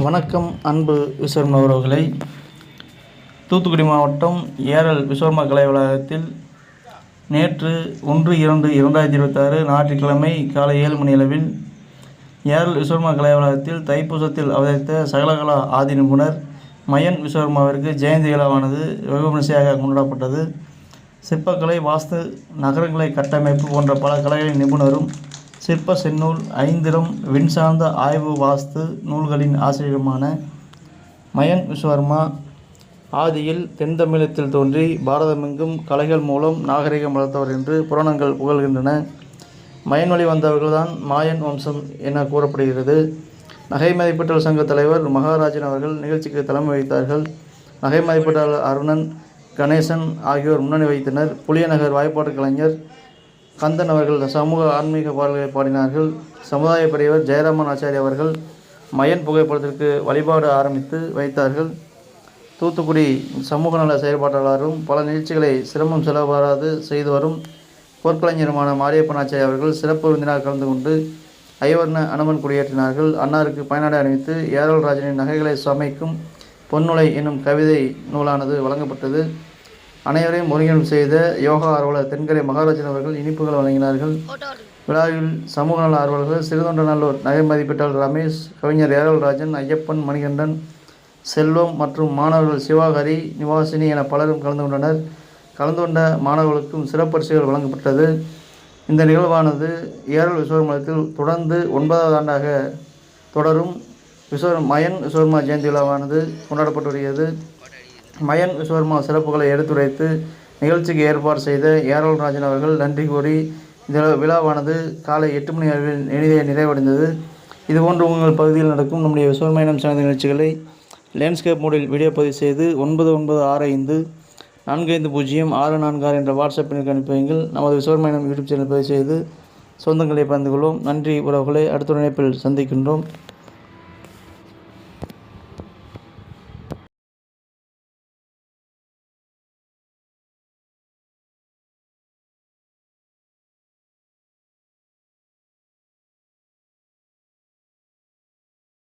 வணக்கம் அன்பு விஸ்வர்மா உறவுகளை தூத்துக்குடி மாவட்டம் ஏரல் விஸ்வர்மா கலை வளாகத்தில் நேற்று ஒன்று இரண்டு இரண்டாயிரத்தி இருபத்தாறு ஞாயிற்றுக்கிழமை காலை ஏழு மணி அளவில் ஏரல் விஸ்வர்மா கலை வளாகத்தில் தைப்பூசத்தில் அவதரித்த சகலகலா ஆதி நிபுணர் மயன் விஸ்வர்மாவிற்கு ஜெயந்தி விழாவானது வெகு கொண்டாடப்பட்டது. சிற்பக்கலை வாஸ்து நகரங்களை கட்டமைப்பு போன்ற பல கலைகளின் நிபுணரும் சிற்ப செந்நூல் ஐந்திரம் விண்சார்ந்த ஆய்வு வாஸ்து நூல்களின் ஆசிரியருமான மயன் விஸ்வர்மா ஆதியில் தென் தமிழத்தில் தோன்றி பாரதமெங்கும் கலைகள் மூலம் நாகரிகம் வளர்த்தவர் என்று புராணங்கள் புகழ்கின்றன. மயன் வழி வந்தவர்கள்தான் மாயன் வம்சம் என கூறப்படுகிறது. நகை மதிப்பீட்டாளர் சங்க தலைவர் மகாராஜன் அவர்கள் நிகழ்ச்சிக்கு தலைமை வகித்தார்கள். நகை மதிப்பீட்டாளர் அருணன் கணேசன் ஆகியோர் முன்னணி வைத்தனர் புளியநகர் வாய்ப்பாட்டு கலைஞர் கந்தன் அவர்கள் சமூக ஆன்மீக பாடல்களை பாடினார்கள். சமுதாய பெரியவர் ஜெயராமன் ஆச்சாரி அவர்கள் மயன் புகைப்படத்திற்கு வழிபாடு ஆரம்பித்து வைத்தார்கள். தூத்துக்குடி சமூக நல செயற்பாட்டாளரும் பல நிகழ்ச்சிகளை சிரமம் செலவாராது செய்து வரும் போர்க்கலைஞருமான மாரியப்பன் ஆச்சாரி அவர்கள் சிறப்பு விருந்தினர் கலந்து கொண்டு ஐவர்ண அனுமன் குடியேற்றினார்கள். அன்னாருக்கு பயனாடை அணிவித்து ஏரல் ராஜனின் நகைகளை சமைக்கும் பொன்னுலை என்னும் கவிதை நூலானது வழங்கப்பட்டது. அனைவரையும் ஒருங்கிணைப்பு செய்த யோகா ஆர்வலர் தென்கரை மகாராஜன் அவர்கள் இனிப்புகள் வழங்கினார்கள். விழாவில் சமூக நல ஆர்வலர்கள் சிறுதொண்டநல்லூர் நகை மதிப்பீட்டாளர் ரமேஷ் கவிஞர் ஏரல்ராஜன் ஐயப்பன் மணிகண்டன் செல்வம் மற்றும் மாணவர்கள் சிவாகரி நிவாசினி என பலரும் கலந்து கொண்டனர். கலந்து கொண்ட மாணவர்களுக்கும் சிறப்பரிசுகள் வழங்கப்பட்டது. இந்த நிகழ்வானது ஏரல் விஸ்வர்மலத்தில் தொடர்ந்து ஒன்பதாவது ஆண்டாக தொடரும். விஸ்வர் மயன் விஸ்வர்மா ஜெயந்தி விழாவானது கொண்டாடப்பட்டு வருகிறது. மயன் விஸ்வர்மா சிறப்புகளை எடுத்துரைத்து நிகழ்ச்சிக்கு ஏற்பாடு செய்த ஏரல் ராஜன் அவர்கள் நன்றி கூறி இந்த விழாவானது காலை எட்டு மணி அளவில் இனிதே நிறைவடைந்தது. இதுபோன்று உங்கள் பகுதியில் நடக்கும் நம்முடைய விஸ்வர்மயனம் சார்ந்த நிகழ்ச்சிகளை லேண்ட்ஸ்கேப் மோடில் வீடியோ பதிவு செய்து ஒன்பது ஒன்பது ஆறு ஐந்து நான்கு ஐந்து பூஜ்ஜியம் ஆறு நான்கு ஆறு என்ற வாட்ஸ்அப் எண்ணுக்கு அனுப்பி நமது விஸ்வர்மயனம் யூடியூப் சேனல் பதிவு செய்து சொந்தங்களை பகிர்ந்து கொள்வோம். நன்றி உறவுகளை அடுத்த இணைப்பில் சந்திக்கின்றோம்.